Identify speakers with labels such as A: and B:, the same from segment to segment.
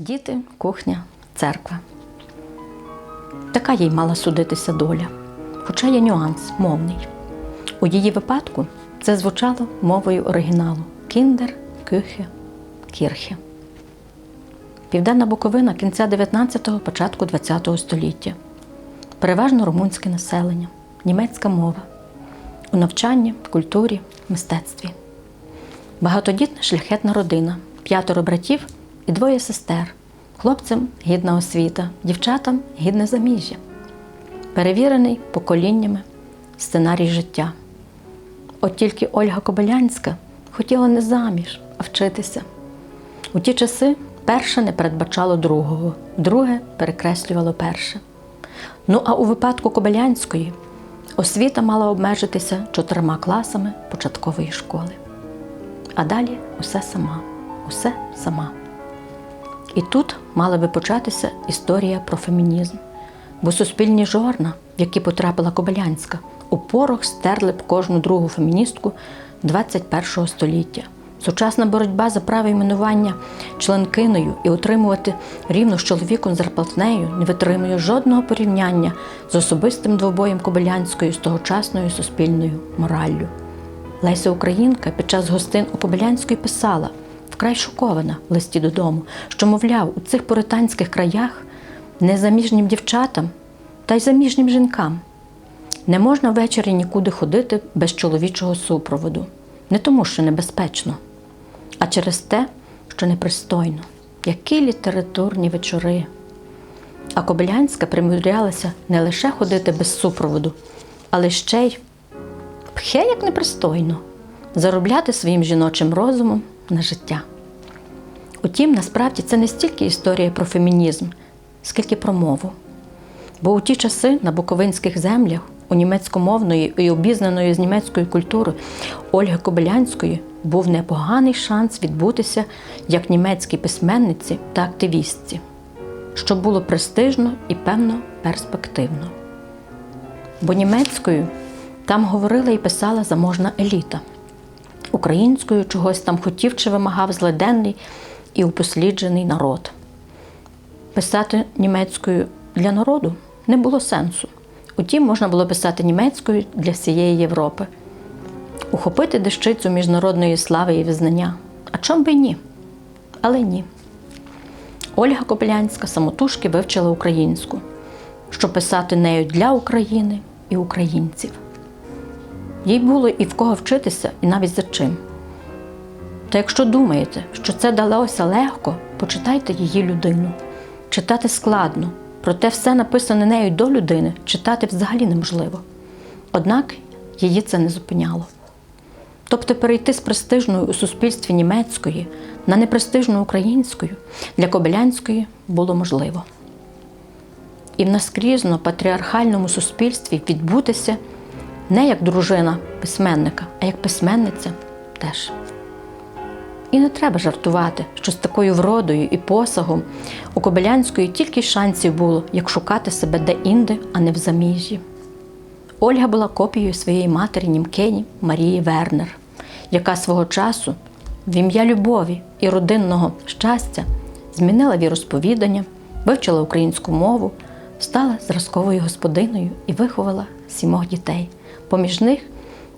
A: Діти, кухня, церква. Така їй мала судитися доля. Хоча є нюанс мовний. У її випадку це звучало мовою оригіналу кіндер, кюхе, кірхе. Південна Буковина кінця 19-го, початку 20-го століття. Переважно румунське населення, німецька мова. У навчанні, культурі, мистецтві. Багатодітна шляхетна родина, п'ятеро братів і двоє сестер. Хлопцям гідна освіта, дівчатам гідне заміжжя. Перевірений поколіннями сценарій життя. От тільки Ольга Кобилянська хотіла не заміж, а вчитися. У ті часи перше не передбачало другого, друге перекреслювало перше. Ну а у випадку Кобилянської освіта мала обмежитися чотирма класами початкової школи. А далі усе сама, усе сама. І тут мала би початися історія про фемінізм, бо суспільні жорна, в які потрапила Кобилянська, у порох стерли б кожну другу феміністку 21 століття. Сучасна боротьба за право іменування членкиною і отримувати рівно з чоловіком зарплатнею не витримує жодного порівняння з особистим двобоєм Кобилянської з тогочасною суспільною мораллю. Леся Українка під час гостин у Кобилянської писала, вкрай шокована в листі додому, що, мовляв, у цих пуританських краях незаміжнім дівчатам та й заміжнім жінкам не можна ввечері нікуди ходити без чоловічого супроводу. Не тому, що небезпечно, а через те, що непристойно. Які літературні вечори. А Кобилянська примудрялася не лише ходити без супроводу, але ще й пхе як непристойно заробляти своїм жіночим розумом на життя. Утім, насправді це не стільки історія про фемінізм, скільки про мову. Бо у ті часи на буковинських землях у німецькомовної і обізнаної з німецькою культурою Ольги Кобилянської був непоганий шанс відбутися як німецькій письменниці та активістці, що було престижно і певно перспективно. Бо німецькою там говорила і писала заможна еліта, українською чогось там хотів чи вимагав злиденний і упосліджений народ. Писати німецькою для народу не було сенсу. Утім, можна було писати німецькою для всієї Європи, ухопити дещицю міжнародної слави і визнання. А чом би ні? Але ні. Ольга Кобилянська самотужки вивчила українську, щоб писати нею для України і українців. Їй було і в кого вчитися, і навіть за чим. Та якщо думаєте, що це далося легко, почитайте її людину. Читати складно, проте все написане нею до людини читати взагалі неможливо. Однак її це не зупиняло. Тобто перейти з престижної у суспільстві німецької на непрестижну українською для Кобилянської було можливо. І в наскрізно патріархальному суспільстві відбутися не як дружина письменника, а як письменниця теж. І не треба жартувати, що з такою вродою і посагом у Кобилянської тільки шансів було, як шукати себе де-інде, а не в заміжжі. Ольга була копією своєї матері німкені Марії Вернер, яка свого часу в ім'я любові і родинного щастя змінила віросповідання, вивчила українську мову, стала зразковою господиною і виховала сімох дітей, поміж них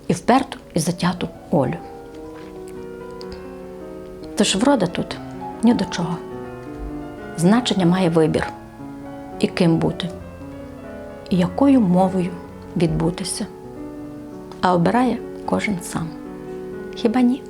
A: і вперту і затяту Олю. Тож врода тут ні до чого. Значення має вибір, і ким бути, і якою мовою відбутися. А обирає кожен сам. Хіба ні?